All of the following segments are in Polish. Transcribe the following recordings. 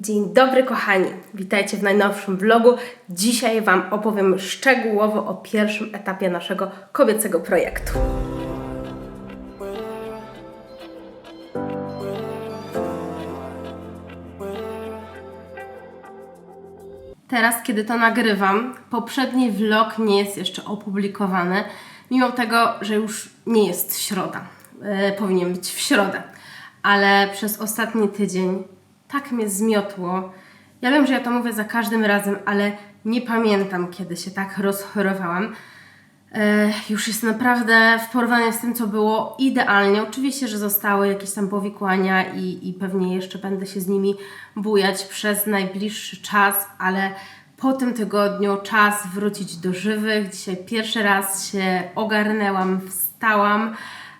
Dzień dobry kochani, witajcie w najnowszym vlogu. Dzisiaj Wam opowiem szczegółowo o pierwszym etapie naszego kobiecego projektu. Teraz, kiedy to nagrywam, poprzedni vlog nie jest jeszcze opublikowany, mimo tego, że już nie jest środa. E, powinien być w środę, ale przez ostatni tydzień tak mnie zmiotło. Ja wiem, że ja to mówię za każdym razem, ale nie pamiętam, kiedy się tak rozchorowałam. E, już jest naprawdę w porównaniu z tym, co było idealnie. Oczywiście, że zostały jakieś tam powikłania i, i pewnie jeszcze będę się z nimi bujać przez najbliższy czas, ale po tym tygodniu czas wrócić do żywych. Dzisiaj pierwszy raz się ogarnęłam, wstałam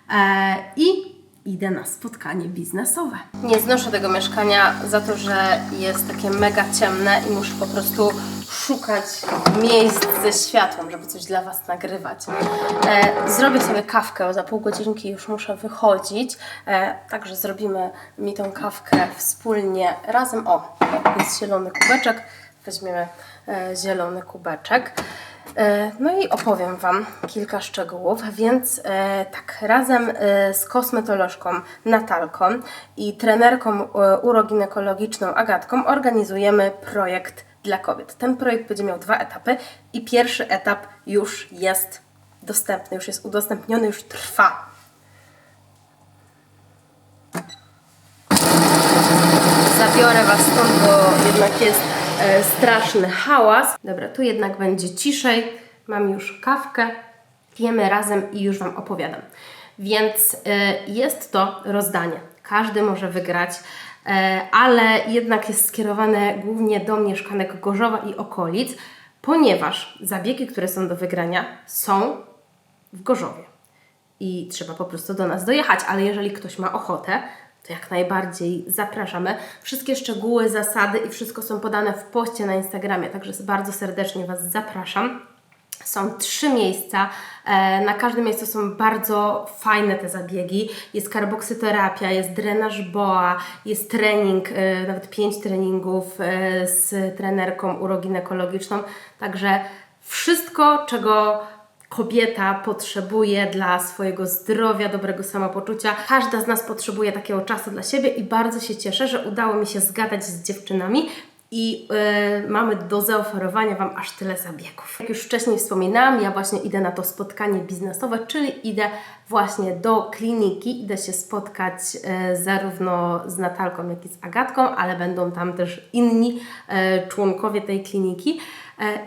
e, i idę na spotkanie biznesowe. Nie znoszę tego mieszkania za to, że jest takie mega ciemne i muszę po prostu szukać miejsc ze światłem, żeby coś dla Was nagrywać. E, zrobię sobie kawkę, za pół godzinki już muszę wychodzić, e, także zrobimy mi tą kawkę wspólnie razem. O, jest zielony kubeczek, weźmiemy e, zielony kubeczek. E, No i opowiem Wam kilka szczegółów, więc e, tak, razem e, z kosmetolożką Natalką i trenerką uroginekologiczną Agatką organizujemy projekt dla kobiet. Ten projekt będzie miał dwa etapy i pierwszy etap już jest dostępny, już jest udostępniony, już trwa. Zabiorę Was stąd, bo jednak jest e, straszny hałas. Dobra, tu jednak będzie ciszej. Mam już kawkę, pijemy razem i już Wam opowiadam. Więc e, jest to rozdanie. Każdy może wygrać, e, ale jednak jest skierowane głównie do mieszkanek Gorzowa i okolic, ponieważ zabiegi, które są do wygrania, są w Gorzowie i trzeba po prostu do nas dojechać. Ale jeżeli ktoś ma ochotę, to jak najbardziej zapraszamy. Wszystkie szczegóły, zasady i wszystko są podane w poście na Instagramie, także bardzo serdecznie Was zapraszam. Są trzy miejsca. E, Na każdym miejscu są bardzo fajne te zabiegi. Jest karboksyterapia, jest drenaż boa, jest trening, e, nawet pięć treningów e, z trenerką uroginekologiczną. Także wszystko, czego kobieta potrzebuje dla swojego zdrowia, dobrego samopoczucia. Każda z nas potrzebuje takiego czasu dla siebie i bardzo się cieszę, że udało mi się zgadać z dziewczynami i yy, mamy do zaoferowania Wam aż tyle zabiegów. Jak już wcześniej wspominałam, ja właśnie idę na to spotkanie biznesowe, czyli idę właśnie do kliniki, idę się spotkać yy, zarówno z Natalką, jak i z Agatką, ale będą tam też inni yy, członkowie tej kliniki e,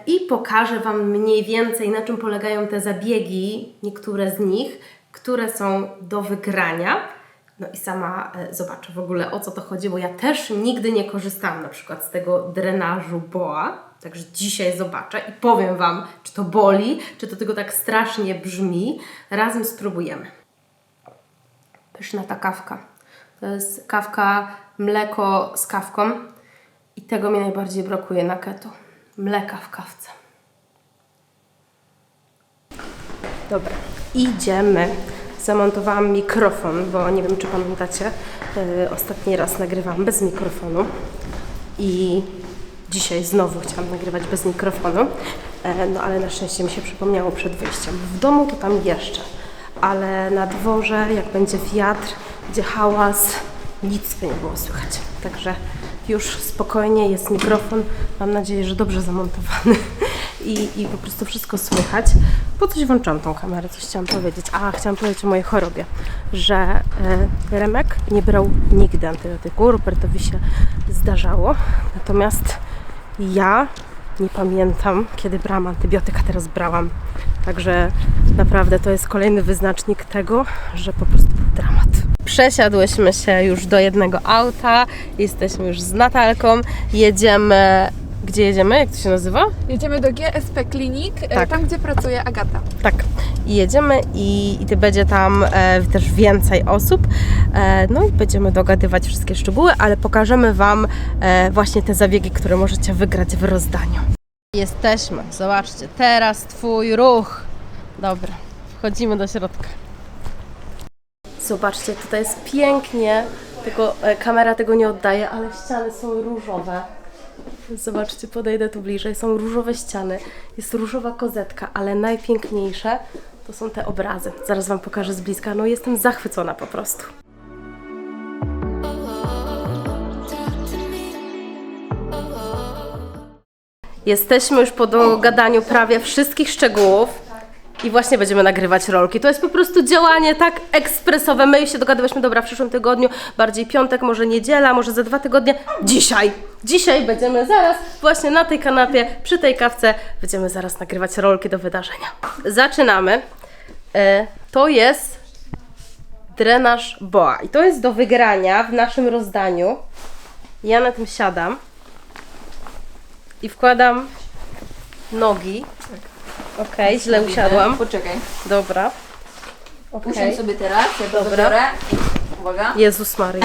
i pokażę Wam mniej więcej na czym polegają te zabiegi, niektóre z nich, które są do wygrania. No i sama e, zobaczę w ogóle o co to chodzi, bo ja też nigdy nie korzystałam na przykład z tego drenażu BOA. Także dzisiaj zobaczę i powiem Wam, czy to boli, czy to tylko tak strasznie brzmi. Razem spróbujemy. Pyszna ta kawka. To jest kawka mleko z kawką i tego mi najbardziej brakuje na keto. Mleka w kawce. Dobra, idziemy. Zamontowałam mikrofon, bo nie wiem, czy pamiętacie, yy, ostatni raz nagrywałam bez mikrofonu i dzisiaj znowu chciałam nagrywać bez mikrofonu, e, no ale na szczęście mi się przypomniało przed wyjściem. W domu to tam jeszcze, ale na dworze, jak będzie wiatr, będzie hałas, nic by nie było słychać. Także już spokojnie jest mikrofon, mam nadzieję, że dobrze zamontowany i, i po prostu wszystko słychać. Po coś włączyłam tą kamerę, coś chciałam powiedzieć. A, chciałam powiedzieć o mojej chorobie, że e, Remek nie brał nigdy antybiotyku, Rupertowi się zdarzało, natomiast ja nie pamiętam, kiedy brałam antybiotyk, a teraz brałam. Także naprawdę to jest kolejny wyznacznik tego, że po prostu był dramat. Przesiadłyśmy się już do jednego auta, jesteśmy już z Natalką, jedziemy... Gdzie jedziemy? Jak to się nazywa? Jedziemy do GSP Klinik, e, Tak. tam gdzie pracuje Agata. Tak, i jedziemy i, i ty będzie tam e, też więcej osób. E, no i będziemy dogadywać wszystkie szczegóły, ale pokażemy Wam e, właśnie te zabiegi, które możecie wygrać w rozdaniu. Jesteśmy, zobaczcie, teraz Twój ruch. Dobra, wchodzimy do środka. Zobaczcie, tutaj jest pięknie Tylko e, kamera tego nie oddaje, ale ściany są różowe. Zobaczcie, podejdę tu bliżej. Są różowe ściany. Jest różowa kozetka, ale najpiękniejsze to są te obrazy. Zaraz Wam pokażę z bliska. No jestem zachwycona po prostu. Jesteśmy już po dogadaniu prawie wszystkich szczegółów i właśnie będziemy nagrywać rolki. To jest po prostu działanie tak ekspresowe. My się dogadywaliśmy, dobra, w przyszłym tygodniu, bardziej piątek, może niedziela, może za dwa tygodnie. Dzisiaj! Dzisiaj będziemy zaraz właśnie na tej kanapie, przy tej kawce, będziemy zaraz nagrywać rolki do wydarzenia. Zaczynamy. E, to jest drenaż boa i to jest do wygrania w naszym rozdaniu. Ja na tym siadam i wkładam nogi. Okej, źle usiadłam. Poczekaj. Dobra. Okej. Usiądź sobie teraz, ja to Dobra. Uwaga. Jezus Maria.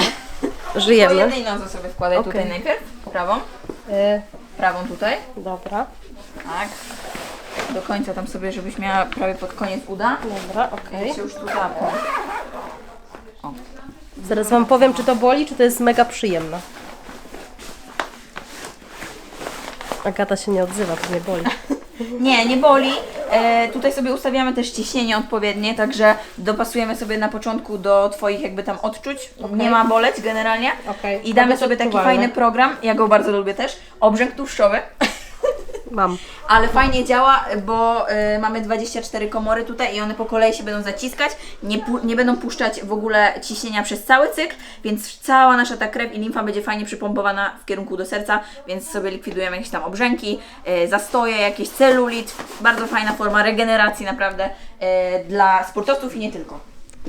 Po Żyjemy. jednej nodze sobie wkładaj Okej. tutaj najpierw. Prawą. E, Prawą tutaj. dobra, Tak. Do końca tam sobie, żebyś miała prawie pod koniec uda. dobra, okej. Ja się już tu zapnę. Zaraz Wam powiem, czy to boli, czy to jest mega przyjemne. Agata się nie odzywa, to nie boli. Nie, nie boli. E, tutaj sobie ustawiamy też ciśnienie odpowiednie, także dopasujemy sobie na początku do Twoich jakby tam odczuć. Okej. Nie ma boleć generalnie. Okej. I damy sobie taki odczuwalne. fajny program, ja go bardzo lubię też, obrzęk tłuszczowy. Mam. Ale fajnie działa, bo y, mamy 24 komory tutaj i one po kolei się będą zaciskać, nie, pu- nie będą puszczać w ogóle ciśnienia przez cały cykl, więc cała nasza ta krew i limfa będzie fajnie przypompowana w kierunku do serca, więc sobie likwidujemy jakieś tam obrzęki, y, zastoje, jakiś celulit. Bardzo fajna forma regeneracji naprawdę y, dla sportowców i nie tylko.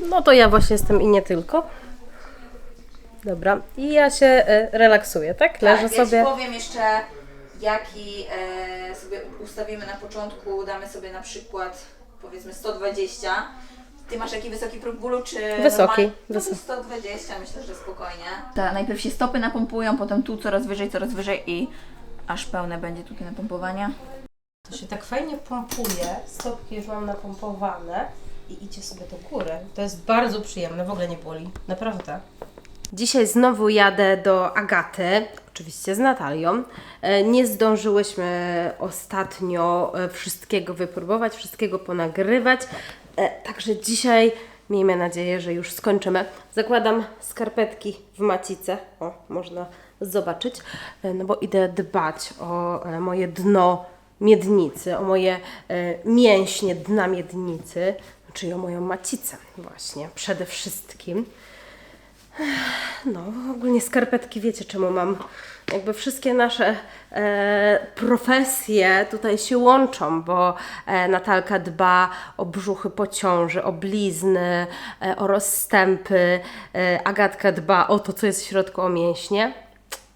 No to ja właśnie jestem i nie tylko. Dobra, i ja się e, relaksuję, tak? Leżę tak, ja sobie. Ci powiem jeszcze, jaki e, sobie ustawimy na początku. Damy sobie na przykład powiedzmy 120. Ty masz jaki wysoki próg bólu, czy Wysoki, normalnie? No to wysoki. 120, myślę, że spokojnie. Ta, najpierw się stopy napompują, potem tu coraz wyżej, coraz wyżej i aż pełne będzie tutaj napompowania. To się tak fajnie pompuje, stopki już mam napompowane i idzie sobie do góry. To jest bardzo przyjemne, w ogóle nie boli. Naprawdę. Dzisiaj znowu jadę do Agaty, oczywiście z Natalią. E, Nie zdążyłyśmy ostatnio e, wszystkiego wypróbować, wszystkiego ponagrywać. E, Także dzisiaj miejmy nadzieję, że już skończymy. Zakładam skarpetki w macice. O, można zobaczyć. No bo idę dbać o moje dno miednicy, o moje mięśnie dna miednicy, czyli o moją macicę właśnie przede wszystkim. No, ogólnie skarpetki wiecie czemu mam. Jakby wszystkie nasze e, profesje tutaj się łączą, bo e, Natalka dba o brzuchy po ciąży, o blizny, e, o rozstępy. E, Agatka dba o to, co jest w środku, o mięśnie.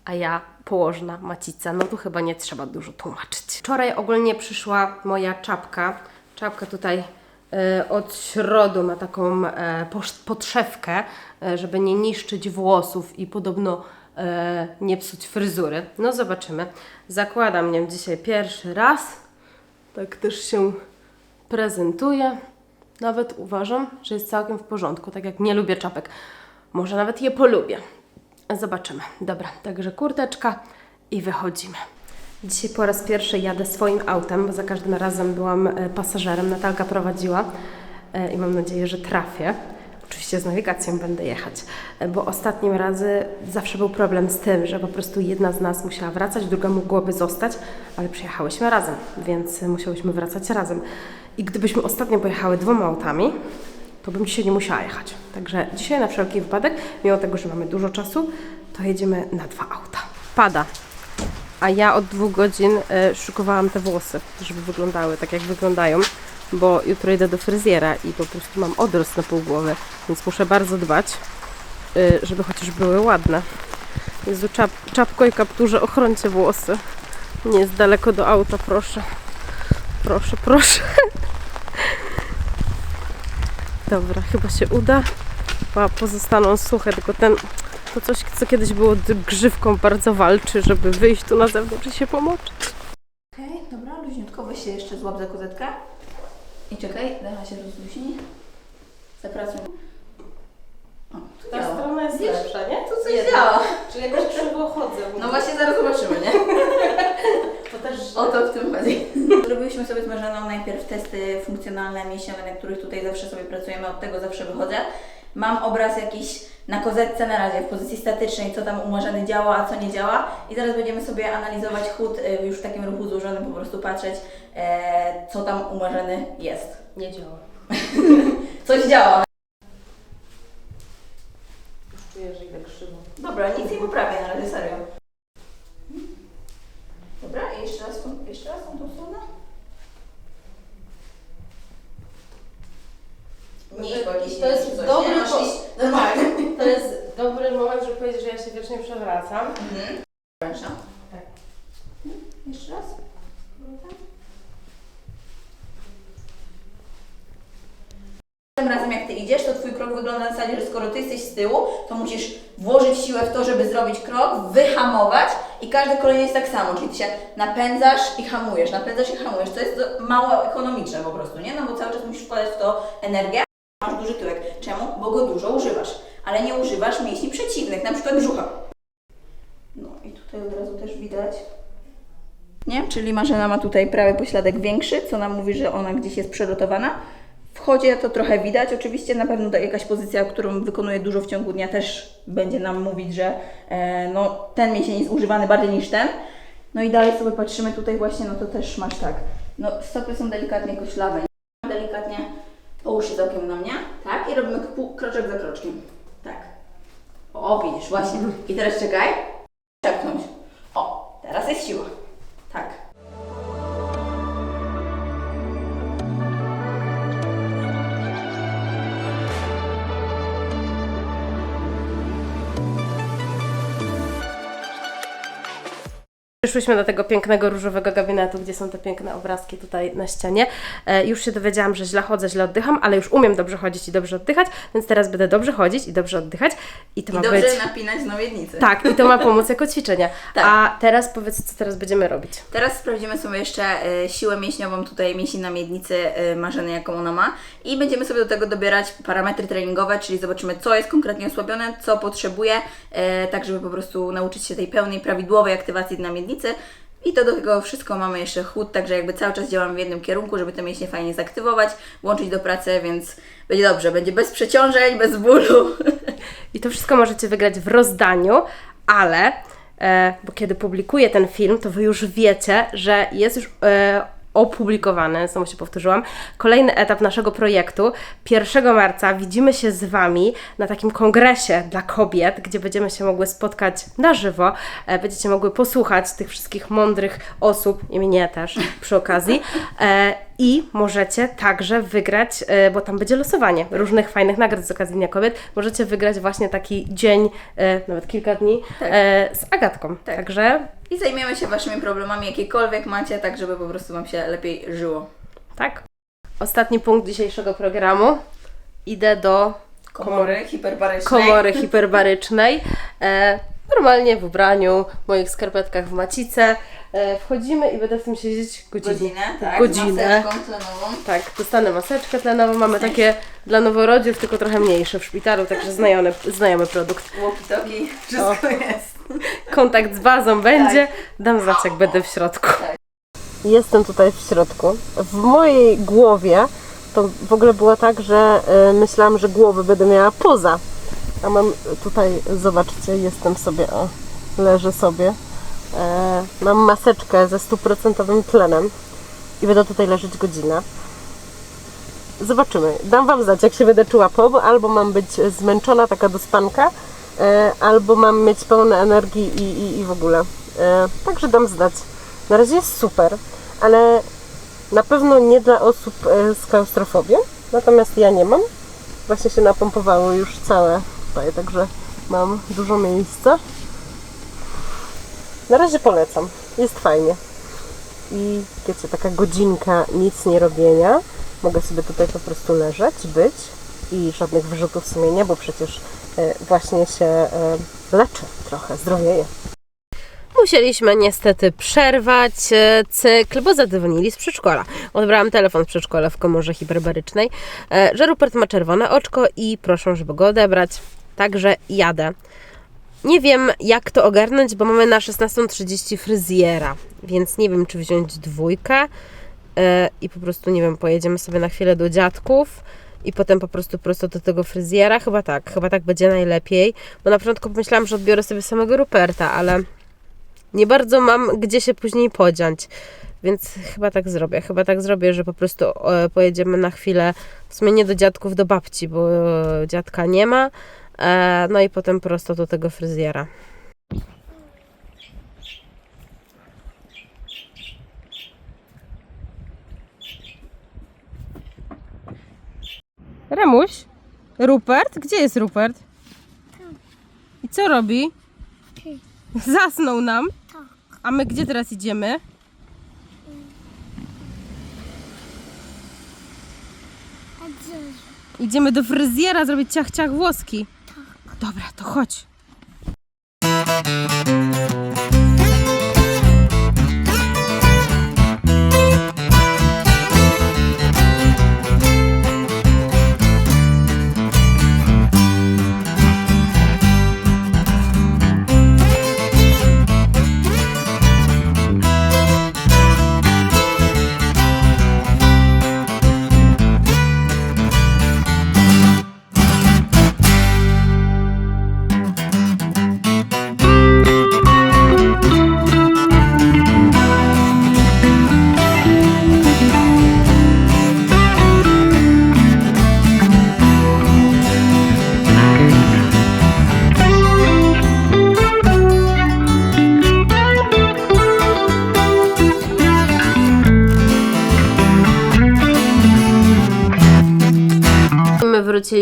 A ja położna macica. No tu chyba nie trzeba dużo tłumaczyć. Wczoraj ogólnie przyszła moja czapka. Czapka tutaj od środu ma taką e, podszewkę, e, żeby nie niszczyć włosów i podobno e, nie psuć fryzury. No zobaczymy. Zakładam ją dzisiaj pierwszy raz. Tak też się prezentuje. Nawet uważam, że jest całkiem w porządku, tak jak nie lubię czapek. Może nawet je polubię. Zobaczymy. Dobra, także kurteczka i wychodzimy. Dzisiaj po raz pierwszy jadę swoim autem, bo za każdym razem byłam e, pasażerem. Natalka prowadziła e, i mam nadzieję, że trafię. Oczywiście z nawigacją będę jechać, e, bo ostatnim razy zawsze był problem z tym, że po prostu jedna z nas musiała wracać, druga mogłaby zostać, ale przyjechałyśmy razem, więc musiałyśmy wracać razem. I gdybyśmy ostatnio pojechały dwoma autami, to bym dzisiaj nie musiała jechać. Także dzisiaj na wszelki wypadek, mimo tego, że mamy dużo czasu, to jedziemy na dwa auta. Pada. A ja od dwóch godzin e, szykowałam te włosy, żeby wyglądały tak, jak wyglądają, bo jutro idę do fryzjera i po prostu mam odrost na pół głowy, więc muszę bardzo dbać, e, żeby chociaż były ładne. Jezu, czap, czapko i kapturze, ochroncie włosy. Nie jest daleko do auta, proszę. Proszę, proszę. Dobra, chyba się uda. Chyba pozostaną suche, tylko ten, to coś, co kiedyś było grzywką, bardzo walczy, żeby wyjść tu na zewnątrz i się pomoczyć. Okej, dobra, luźniutko, weź się jeszcze złap za kozetkę. I czekaj, decha się rozluźni. Zapracuj. O, tu Ta działa. strona jest Wiesz, lepsza, nie? To coś Jedna. działa. Czyli jakoś krzywo chodzę. No właśnie zaraz zobaczymy, nie? To też O to w tym chodzi. Zrobiliśmy sobie z Marzeną najpierw testy funkcjonalne, mięśniowe, na których tutaj zawsze sobie pracujemy, od tego zawsze wychodzę. Mam obraz jakiś na kozetce na razie, w pozycji statycznej, co tam u Marzeny działa, a co nie działa. I zaraz będziemy sobie analizować chód y, już w takim ruchu złożonym, po prostu patrzeć, e, co tam u Marzeny jest. nie działa. Coś działa. Czuję, że idę krzywo. Dobra, nic nie poprawię na razie, serio. Dobra, i jeszcze raz, tą- jeszcze raz tą, tą stronę. Nie jakiś To jest coś, nie? dobry Masz po- iść normalnie. To jest dobry moment, żeby powiedzieć, że ja się wiecznie przewracam. Mhm. Tak. Jeszcze raz. Tym razem jak Ty idziesz, to Twój krok wygląda na zasadzie, że skoro Ty jesteś z tyłu, to musisz włożyć siłę w to, żeby zrobić krok, wyhamować i każdy kolejny jest tak samo, czyli Ty się napędzasz i hamujesz, napędzasz i hamujesz, co jest mało ekonomiczne po prostu, nie? No bo cały czas musisz wkładać w to energię, masz duży tyłek. Czemu? Bo go dużo używasz, ale nie używasz mięśni przeciwnych, na przykład brzucha. No i tutaj od razu też widać. Nie? Czyli Marzena ma tutaj prawy pośladek większy, co nam mówi, że ona gdzieś jest przerotowana. W chodzie to trochę widać. Oczywiście na pewno jakaś pozycja, którą wykonuje dużo w ciągu dnia też będzie nam mówić, że e, no, ten mięsień jest używany bardziej niż ten. No i dalej sobie patrzymy tutaj właśnie, no to też masz tak. No stopy są delikatnie koślawe. Się całkiem na mnie. Tak? I robimy pół- kroczek za kroczkiem. Tak. O, widzisz, właśnie. I teraz czekaj. Przepchnąć. O, teraz jest siła. Przyszłyśmy do tego pięknego różowego gabinetu, gdzie są te piękne obrazki tutaj na ścianie. E, już się dowiedziałam, że źle chodzę, źle oddycham, ale już umiem dobrze chodzić i dobrze oddychać, więc teraz będę dobrze chodzić i dobrze oddychać. I to I ma dobrze być. napinać na miednicy. Tak, i to ma pomóc jako ćwiczenie. Tak. A teraz powiedz, co teraz będziemy robić. Teraz sprawdzimy sobie jeszcze e, siłę mięśniową tutaj mięśni na miednicy Marzeny, jaką ona ma i będziemy sobie do tego dobierać parametry treningowe, czyli zobaczymy, co jest konkretnie osłabione, co potrzebuje, e, tak żeby po prostu nauczyć się tej pełnej, prawidłowej aktywacji na miednicy. I to do tego wszystko mamy jeszcze chód, także jakby cały czas działamy w jednym kierunku, żeby te mięśnie fajnie zaktywować, włączyć do pracy, więc będzie dobrze, będzie bez przeciążeń, bez bólu. I to wszystko możecie wygrać w rozdaniu, ale e, bo kiedy publikuję ten film, to Wy już wiecie, że jest już e, opublikowany, znowu się powtórzyłam, kolejny etap naszego projektu. 1 marca widzimy się z Wami na takim kongresie dla kobiet, gdzie będziemy się mogły spotkać na żywo, e, będziecie mogły posłuchać tych wszystkich mądrych osób, i mnie też przy okazji. I możecie także wygrać, e, bo tam będzie losowanie różnych fajnych nagród z okazji Dnia Kobiet. Możecie wygrać właśnie taki dzień, e, nawet kilka dni Tak. e, z Agatką. Tak. Także I zajmiemy się Waszymi problemami, jakiekolwiek macie, tak żeby po prostu Wam się lepiej żyło. tak. Ostatni punkt dzisiejszego programu. Idę do Komory hiperbarycznej. komory hiperbarycznej. Normalnie w ubraniu, w moich skarpetkach w macice. E, wchodzimy i będę w tym siedzieć godzinę. Godzinę, tak, Godzinę. z maseczką tlenową. Tak, dostanę maseczkę tlenową. Mamy takie dla noworodziów, tylko trochę mniejsze w szpitalu, także znajomy, znajomy produkt. Walkie-talkie, wszystko jest. Kontakt z bazą będzie. Dam znać, jak będę w środku. Jestem tutaj w środku. W mojej głowie to w ogóle było tak, że y, myślałam, że głowy będę miała poza. A mam tutaj, zobaczcie, jestem sobie, o, leżę sobie. E, mam maseczkę ze stuprocentowym tlenem i będę tutaj leżeć godzinę. Zobaczymy. Dam Wam znać, jak się będę czuła po, albo mam być zmęczona, taka do spanka, e, albo mam mieć pełne energii i, i, i w ogóle. E, także dam znać. Na razie jest super, ale na pewno nie dla osób z klaustrofobią, natomiast ja nie mam. Właśnie się napompowały już całe tutaj, także mam dużo miejsca. Na razie polecam. Jest fajnie. I wiecie, taka godzinka nic nie robienia. Mogę sobie tutaj po prostu leżeć, być i żadnych wyrzutów sumienia, bo przecież e, właśnie się e, leczę trochę, zdrowieję. Musieliśmy niestety przerwać e, cykl, bo zadzwonili z przedszkola. Odbrałam telefon w przedszkole w komorze hiperbarycznej, że Rupert ma czerwone oczko i proszą, żeby go odebrać. Także jadę. Nie wiem, jak to ogarnąć, bo mamy na 16.30 fryzjera, więc nie wiem, czy wziąć dwójkę e, i po prostu, nie wiem, pojedziemy sobie na chwilę do dziadków i potem po prostu prosto do tego fryzjera. Chyba tak, chyba tak będzie najlepiej, bo na początku myślałam, że odbiorę sobie samego Ruperta, ale nie bardzo mam gdzie się później podziać. Więc chyba tak zrobię. Chyba tak zrobię, że po prostu e, pojedziemy na chwilę, w sumie nie do dziadków, do babci, bo dziadka nie ma. E, no i potem prosto do tego fryzjera. Remuś? Rupert? Gdzie jest Rupert? I co robi? Zasnął nam. A my gdzie teraz idziemy? Idziemy do fryzjera zrobić ciach ciach włoski. Dobra, to chodź.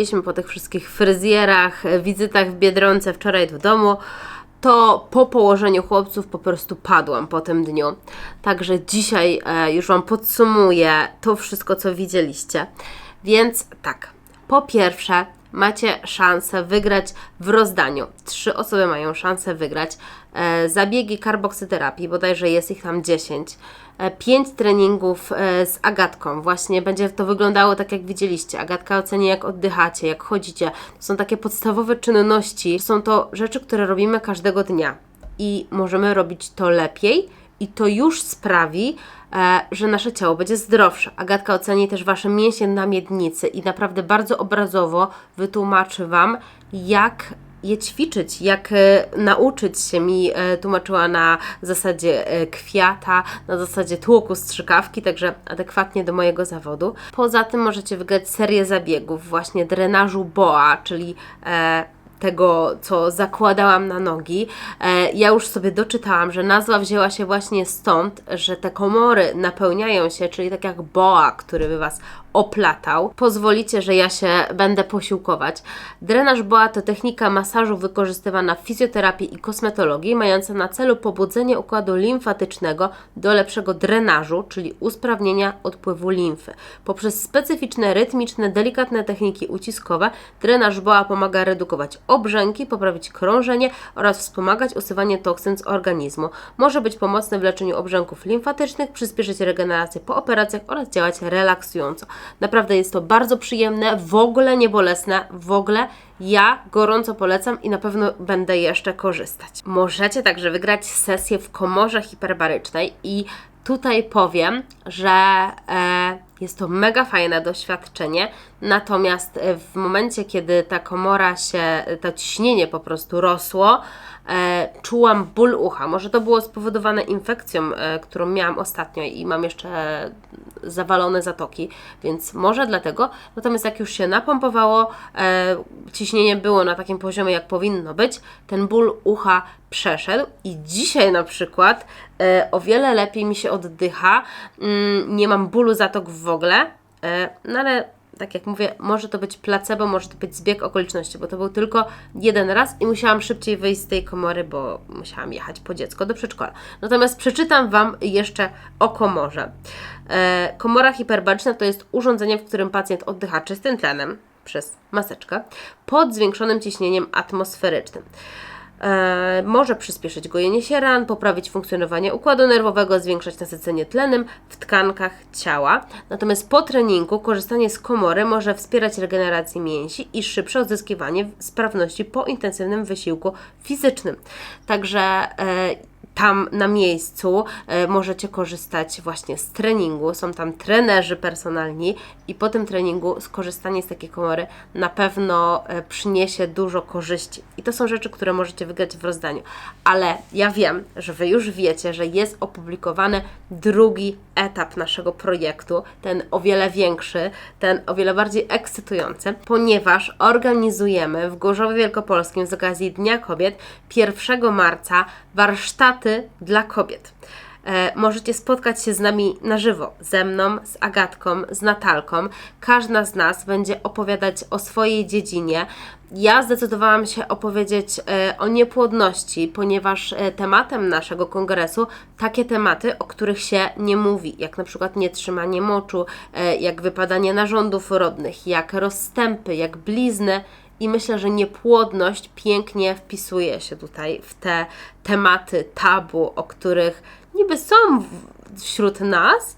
My wróciliśmy po tych wszystkich fryzjerach, wizytach w Biedronce wczoraj w domu. To po położeniu chłopców po prostu padłam po tym dniu. Także dzisiaj e, już Wam podsumuję to wszystko, co widzieliście. Więc tak, po pierwsze, macie szansę wygrać w rozdaniu. Trzy osoby mają szansę wygrać zabiegi karboksyterapii, bodajże jest ich tam 10. E, pięć treningów e, z Agatką. Właśnie będzie to wyglądało tak, jak widzieliście. Agatka oceni, jak oddychacie, jak chodzicie. To są takie podstawowe czynności. Są to rzeczy, które robimy każdego dnia i możemy robić to lepiej. I to już sprawi, e, że nasze ciało będzie zdrowsze. Agatka oceni też Wasze mięśnie na miednicy i naprawdę bardzo obrazowo wytłumaczy Wam, jak je ćwiczyć, jak e, nauczyć się mi e, tłumaczyła na zasadzie e, kwiata, na zasadzie tłoku strzykawki, także adekwatnie do mojego zawodu. Poza tym możecie wygrać serię zabiegów, właśnie drenażu BOA, czyli tego, co zakładałam na nogi. Ja już sobie doczytałam, że nazwa wzięła się właśnie stąd, że te komory napełniają się, czyli tak jak boa, który by Was oplatał. Pozwolicie, że ja się będę posiłkować. Drenaż boa to technika masażu wykorzystywana w fizjoterapii i kosmetologii, mająca na celu pobudzenie układu limfatycznego do lepszego drenażu, czyli usprawnienia odpływu limfy. Poprzez specyficzne, rytmiczne, delikatne techniki uciskowe, drenaż boa pomaga redukować obrzęki, poprawić krążenie oraz wspomagać usuwanie toksyn z organizmu. Może być pomocny w leczeniu obrzęków limfatycznych, przyspieszyć regenerację po operacjach oraz działać relaksująco. Naprawdę jest to bardzo przyjemne, w ogóle nie bolesne, w ogóle ja gorąco polecam i na pewno będę jeszcze korzystać. Możecie także wygrać sesję w komorze hiperbarycznej i tutaj powiem, że e, jest to mega fajne doświadczenie, natomiast e, w momencie, kiedy ta komora się, to ciśnienie po prostu rosło, e, czułam ból ucha. Może to było spowodowane infekcją, e, którą miałam ostatnio i mam jeszcze zawalone zatoki, więc może dlatego. Natomiast jak już się napompowało, ciśnienie było na takim poziomie, jak powinno być, ten ból ucha przeszedł i dzisiaj na przykład o wiele lepiej mi się oddycha, mm, nie mam bólu zatok w ogóle, no ale tak jak mówię, może to być placebo, może to być zbieg okoliczności, bo to był tylko jeden raz i musiałam szybciej wyjść z tej komory, bo musiałam jechać po dziecko do przedszkola. Natomiast przeczytam Wam jeszcze o komorze. E, komora hiperbariczna to jest urządzenie, w którym pacjent oddycha czystym tlenem przez maseczkę pod zwiększonym ciśnieniem atmosferycznym. E, może przyspieszyć gojenie się ran, poprawić funkcjonowanie układu nerwowego, zwiększać nasycenie tlenem w tkankach ciała. Natomiast po treningu korzystanie z komory może wspierać regenerację mięsi i szybsze odzyskiwanie sprawności po intensywnym wysiłku fizycznym. Także e, tam na miejscu e, możecie korzystać właśnie z treningu. Są tam trenerzy personalni i po tym treningu skorzystanie z takiej komory na pewno e, przyniesie dużo korzyści. I to są rzeczy, które możecie wygrać w rozdaniu. Ale ja wiem, że Wy już wiecie, że jest opublikowany drugi etap naszego projektu, ten o wiele większy, ten o wiele bardziej ekscytujący, ponieważ organizujemy w Gorzowie Wielkopolskim z okazji Dnia Kobiet 1 marca warsztaty dla kobiet. E, możecie spotkać się z nami na żywo, ze mną, z Agatką, z Natalką. Każda z nas będzie opowiadać o swojej dziedzinie. Ja zdecydowałam się opowiedzieć e, o niepłodności, ponieważ e, tematem naszego kongresu takie tematy, o których się nie mówi, jak na przykład nietrzymanie moczu, jak wypadanie narządów rodnych, jak rozstępy, jak blizny. I myślę, że niepłodność pięknie wpisuje się tutaj w te tematy tabu, o których niby są wśród nas,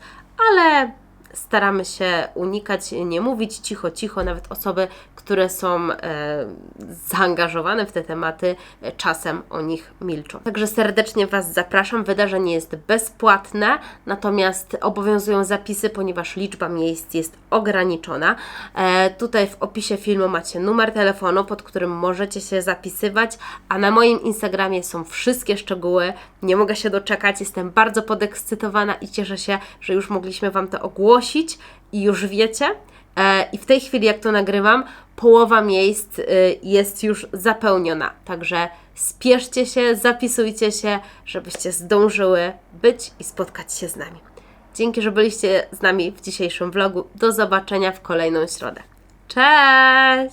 ale staramy się unikać, nie mówić cicho, cicho. Nawet osoby, które są e, zaangażowane w te tematy, e, czasem o nich milczą. Także serdecznie Was zapraszam. Wydarzenie jest bezpłatne, natomiast obowiązują zapisy, ponieważ liczba miejsc jest ograniczona. E, tutaj w opisie filmu macie numer telefonu, pod którym możecie się zapisywać, a na moim Instagramie są wszystkie szczegóły. Nie mogę się doczekać, jestem bardzo podekscytowana i cieszę się, że już mogliśmy Wam to ogłosić i już wiecie. E, I w tej chwili, jak to nagrywam, połowa miejsc y, jest już zapełniona. Także spieszcie się, zapisujcie się, żebyście zdążyły być i spotkać się z nami. Dzięki, że byliście z nami w dzisiejszym vlogu. Do zobaczenia w kolejną środę. Cześć!